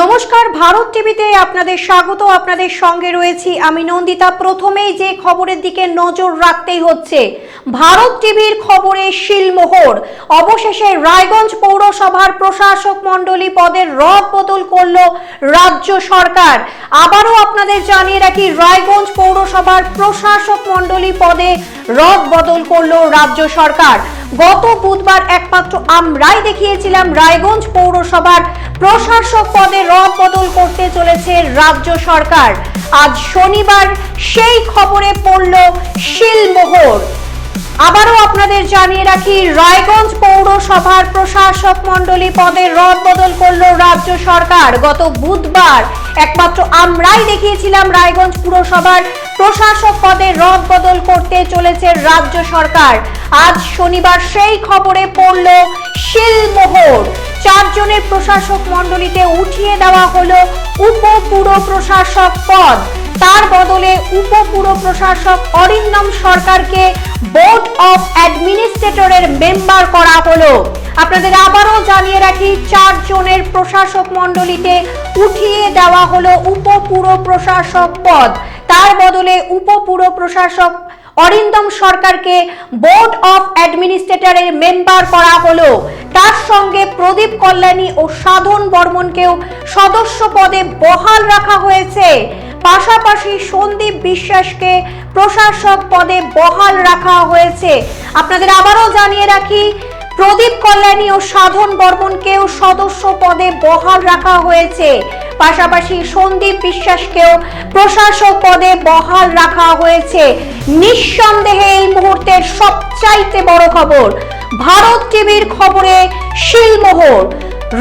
নমস্কার, ভারত টিভিতে আপনাদের স্বাগত। আপনাদের সঙ্গে রয়েছি আমি নন্দিতা। প্রথমেই যে খবরের দিকে নজর রাখতেই হচ্ছে, ভারত টিভির খবরে শিলমোহর। অবশেষে রায়গঞ্জ পৌরসভার প্রশাসক মণ্ডলী পদের রদ বদল করল রাজ্য সরকার। আবারও আপনাদের জানিয়ে রাখি, রায়গঞ্জ পৌরসভার প্রশাসক মণ্ডলী পদে রদ বদল করল রাজ্য সরকার। গত বুধবার একমাত্র আমরাই দেখিয়েছিলাম রায়গঞ্জ পৌরসভার প্রশাসক পদে রদ বদল করতে চলেছে রাজ্য সরকার। আজ শনিবার সেই খবরে পড়ল শিলমোহর। আবারও আপনাদের জানিয়ে রাখি, রায়গঞ্জ পৌরসভার প্রশাসক মণ্ডলী পদে রদ বদল করল রাজ্য সরকার। গত বুধবার একমাত্র আমরাই দেখিয়েছিলাম রায়গঞ্জ পুরসভার প্রশাসক পদে রদ বদল করতে চলেছে রাজ্য সরকার। আজ শনিবার সেই খবরে পড়ল শিলমোহর। চারজনের প্রশাসক মণ্ডলীতে উঠিয়ে দেওয়া হলো উপপুর প্রশাসক পদ। তার বদলে উপপুর প্রশাসক অরিন্দম সরকারকে বোর্ড অফ অ্যাডমিনিস্ট্রেটরের মেম্বার করা হলো। আপনাদের আবারও জানিয়ে রাখি, চারজনের প্রশাসক মণ্ডলীতে উঠিয়ে দেওয়া হলো উপপুর প্রশাসক পদ। তার বদলে উপপুর প্রশাসক অরিন্দম সরকারকে বোর্ড অফ অ্যাডমিনিস্ট্রেটরের মেম্বার করা হলো। তার সঙ্গে প্রদীপ কল্যাণী ও সাধন বর্মনকেও সদস্য পদে বহাল রাখা হয়েছে। পাশাপাশি সন্দীপ বিশ্বাসকে প্রশাসক পদে বহাল রাখা হয়েছে। আপনাদের আবারও জানিয়ে রাখি, প্রদীপ কল্যাণী ও সাধন বর্মনকেও সদস্য পদে বহাল রাখা হয়েছে। পাশাপাশি সন্দীপ বিশ্বাসকেও প্রশাসক পদে বহাল রাখা হয়েছে। নিঃসন্দেহে এই মুহূর্তের সবচাইতে বড় খবর, ভারত টিভির খবরে শিলমোহর।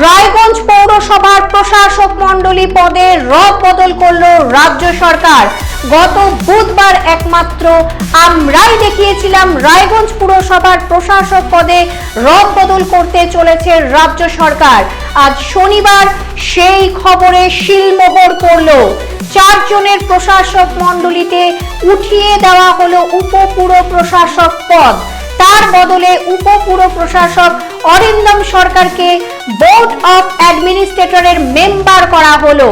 রায়গঞ্জ পৌরসভার প্রশাসক মণ্ডলী পদে রদ বদল করল রাজ্য সরকার। গত বুধবার একমাত্র আমরাই দেখিয়েছিলাম রায়গঞ্জ পুরসভার প্রশাসক পদে রদ বদল করতে চলেছে রাজ্য সরকার। আজ শনিবার সেই খবরে শিলমোহর পড়ল। চারজনের প্রশাসক মণ্ডলীতে উঠিয়ে দেওয়া হলো উপপুর প্রশাসক পদ। তার বদলে উপপুর প্রশাসক অরিন্দম সরকারকে বোর্ড অফ অ্যাডমিনিস্ট্রেটরের মেম্বার করা হলো।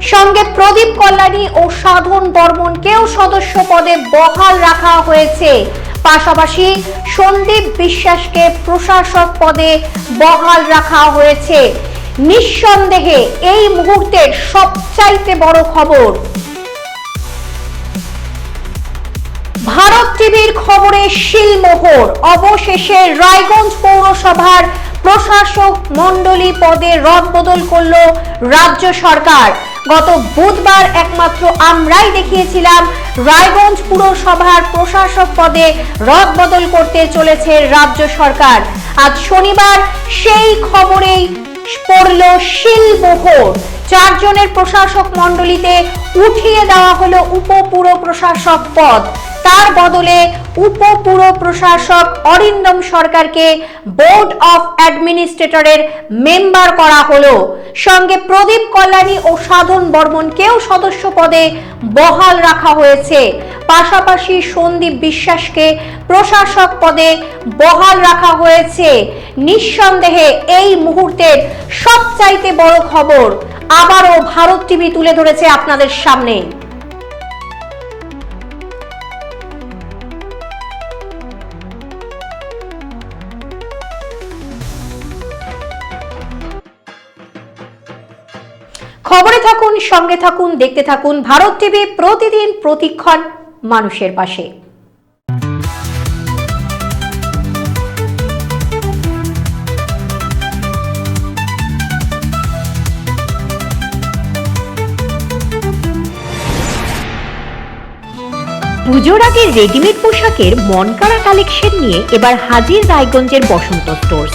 সঙ্গে প্রদীপ কল্যাণী ও সাধন বর্মনকেও সদস্য পদে বহাল রাখা হয়েছে। পাশাপাশি সন্দীপ বিশ্বাসকে প্রশাসক পদে বহাল রাখা হয়েছে। নিঃসন্দেহে এই মুহূর্তের সবচাইতে বড় খবর। ভারত টিভির খবরে শিলমোহর, অবশেষে রায়গঞ্জ পৌরসভার প্রশাসক মণ্ডলী পদে রদবদল করল রাজ্য সরকার। গত বুধবার একমাত্র আমরাই দেখিয়েছিলাম, রায়গঞ্জ পুরসভার প্রশাসক পদে রদবদল করতে চলেছে রাজ্য সরকার। আজ শনিবার সেই খবরেই পড়ল শিলবহর চারজনের প্রশাসক মণ্ডলীতে উঠিয়ে দেওয়া হলো উপপুর প্রশাসক পদ। তার বদলে উপপুর প্রশাসক অরিন্দম সরকারকে বোর্ড অফ অ্যাডমিনিস্ট্রেটরের মেম্বার করা হলো। সঙ্গে প্রদীপ কল্যাণী ও সাধন বর্মনকেও সদস্য পদে বহাল রাখা হয়েছে। পাশাপাশি সন্দীপ বিশ্বাসকে প্রশাসক পদে বহাল রাখা হয়েছে। নিঃসন্দেহে এই মুহূর্তের সবচাইতে বড় খবর আবারও ভারত টিভি তুলে ধরেছে আপনাদের সামনে। খবরে থাকুন, সঙ্গে থাকুন, দেখতে থাকুন ভারত টিভি প্রতিদিন প্রতিক্ষণ মানুষের পাশে। পুজোর আগে রেডিমেড পোশাকের মনকাড়া কালেকশন নিয়ে এবার হাজির রায়গঞ্জের বসন্ত স্টোর্স